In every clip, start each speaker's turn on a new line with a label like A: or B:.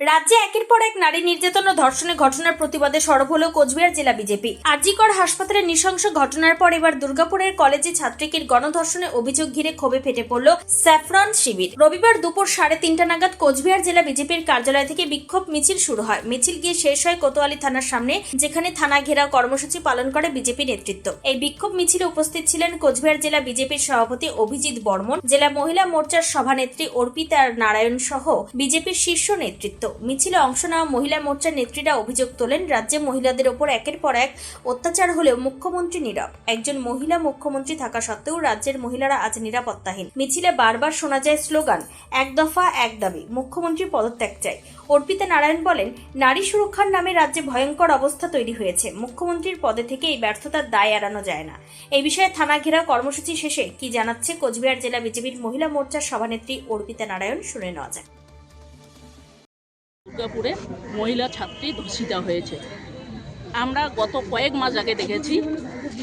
A: রাজ্যে একের পর এক নারী নির্যাতন ও ধর্ষণের ঘটনার প্রতিবাদে সরব হল কোচবিহার জেলা বিজেপি। আরজিকর হাসপাতালে নৃশংস ঘটনার পর এবার দুর্গাপুরের কলেজে ছাত্রীকে গণধর্ষণের অভিযোগ ঘিরে ক্ষোভে ফেটে পড়ল স্যাফরন শিবির। রবিবার দুপুর সাড়ে তিনটা নাগাদ কোচবিহার জেলা বিজেপির কার্যালয় থেকে বিক্ষোভ মিছিল শুরু হয়। মিছিল গিয়ে শেষ হয় কোতোয়ালি থানার সামনে, যেখানে থানা ঘেরাও কর্মসূচি পালন করে বিজেপি নেতৃত্ব। এই বিক্ষোভ মিছিলে উপস্থিত ছিলেন কোচবিহার জেলা বিজেপির সভাপতি অভিজিৎ বর্মন, জেলা মহিলা মোর্চার সভানেত্রী অর্পিতা নারায়ণ সহ বিজেপির শীর্ষ নেতৃত্ব। মিছিলে অংশ নেওয়া মহিলা মোর্চার নেত্রীরা অভিযোগ তোলেন, রাজ্যে মহিলাদের ওপর একের পর এক অত্যাচার হলেও মুখ্যমন্ত্রী নীরব। একজন মহিলা মুখ্যমন্ত্রী থাকা সত্ত্বেও রাজ্যের মহিলারা আজ নিরাপত্তাহীন। মিছিলে বারবার শোনা যায় স্লোগান, এক দফা, এক দাবি। মুখ্যমন্ত্রী পদত্যাগ চাই অর্পিতা নারায়ণ বলেন, নারী সুরক্ষার নামে রাজ্যে ভয়ঙ্কর অবস্থা তৈরি হয়েছে। মুখ্যমন্ত্রীর পদে থেকে এই ব্যর্থতার দায় এড়ানো যায় না। এই বিষয়ে থানা ঘেরাও কর্মসূচি শেষে কি জানাচ্ছে কোচবিহার জেলা বিজেপির মহিলা মোর্চার সভানেত্রী অর্পিতা নারায়ণ শুনে নেওয়া যায়
B: দুর্গাপুরে মহিলা ছাত্রী ধর্ষিতা হয়েছে। আমরা গত কয়েক মাস আগে দেখেছি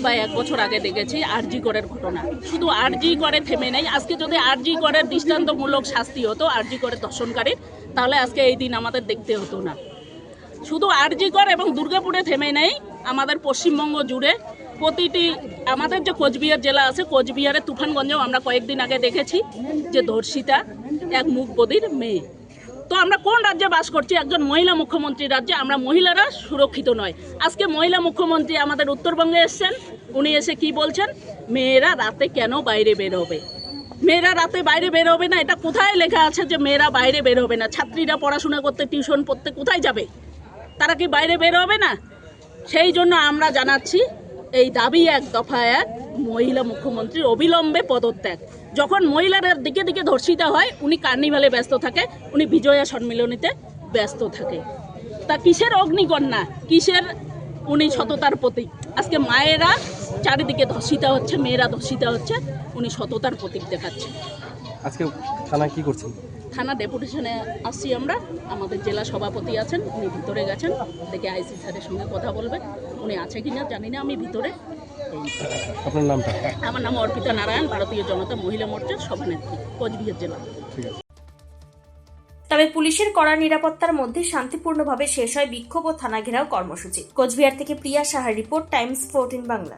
B: বা এক বছর আগে দেখেছি আরজি করের ঘটনা। শুধু আরজি করে থেমে নেই, আজকে যদি আরজি করের দৃষ্টান্তমূলক শাস্তি হতো, আরজি করে ধর্ষণকারীর, তাহলে আজকে এই দিন আমাদের দেখতে হতো না। শুধু আরজি কর এবং দুর্গাপুরে থেমে নেই, আমাদের পশ্চিমবঙ্গ জুড়ে প্রতিটি, আমাদের যে কোচবিহার জেলা আছে, কোচবিহারের তুফানগঞ্জেও আমরা কয়েকদিন আগে দেখেছি যে ধর্ষিতা এক মুখবদির মেয়ে। তো আমরা কোন রাজ্যে বাস করছি? একজন মহিলা মুখ্যমন্ত্রীর রাজ্যে। আমরা মহিলারা সুরক্ষিত নয়। আজকে মহিলা মুখ্যমন্ত্রী আমাদের উত্তরবঙ্গে এসছেন। উনি এসে কি বলছেন? মেয়েরা রাতে কেন বাইরে বের হবে মেয়েরা রাতে বাইরে বের হবে না। এটা কোথায় লেখা আছে যে মেয়েরা বাইরে বের হবে না? ছাত্রীরা পড়াশোনা করতে, টিউশন পড়তে কোথায় যাবে? তারা কি বাইরে বের হবে না? সেই জন্য আমরা জানাচ্ছি, এই দাবি এক দফা এক মহিলা মুখ্যমন্ত্রীর অবিলম্বে পদত্যাগ। যখন মহিলারা দিকে দিকে ধর্ষিতা হয় উনি কার্নিভালে ব্যস্ত থাকে উনি বিজয়া সম্মিলনীতে ব্যস্ত থাকে। তা কিসের অগ্নিকন্যা? কিসের উনি সততার প্রতীক? আজকে মায়েরা চারিদিকে ধর্ষিতা হচ্ছে মেয়েরা ধর্ষিতা হচ্ছে উনি সততার প্রতীক দেখাচ্ছে।
C: আজকে থানায় কি করছেন?
B: থানা ডেপুটেশনে আসছি আমরা। আমাদের জেলা সভাপতি আছেন উনি ভিতরে গেছেন দেখে আইসি স্যারের সঙ্গে কথা বলবেন উনি আছে কি না জানি না আমি ভিতরে।
C: আপনার নামটা?
B: আমার নাম অর্পিতা নারায়ণ ভারতীয় জনতা মহিলা মোর্চার সভানেত্রী কোচবিহার জেলা।
C: ঠিক আছে।
A: তবে পুলিশের কড়া নিরাপত্তার মধ্যে শান্তিপূর্ণভাবে শেষ হয় বিক্ষোভ ও থানা ঘেরাও কর্মসূচি। কোচবিহার থেকে প্রিয়া সাহার রিপোর্ট টাইমস ফোরটিন বাংলা।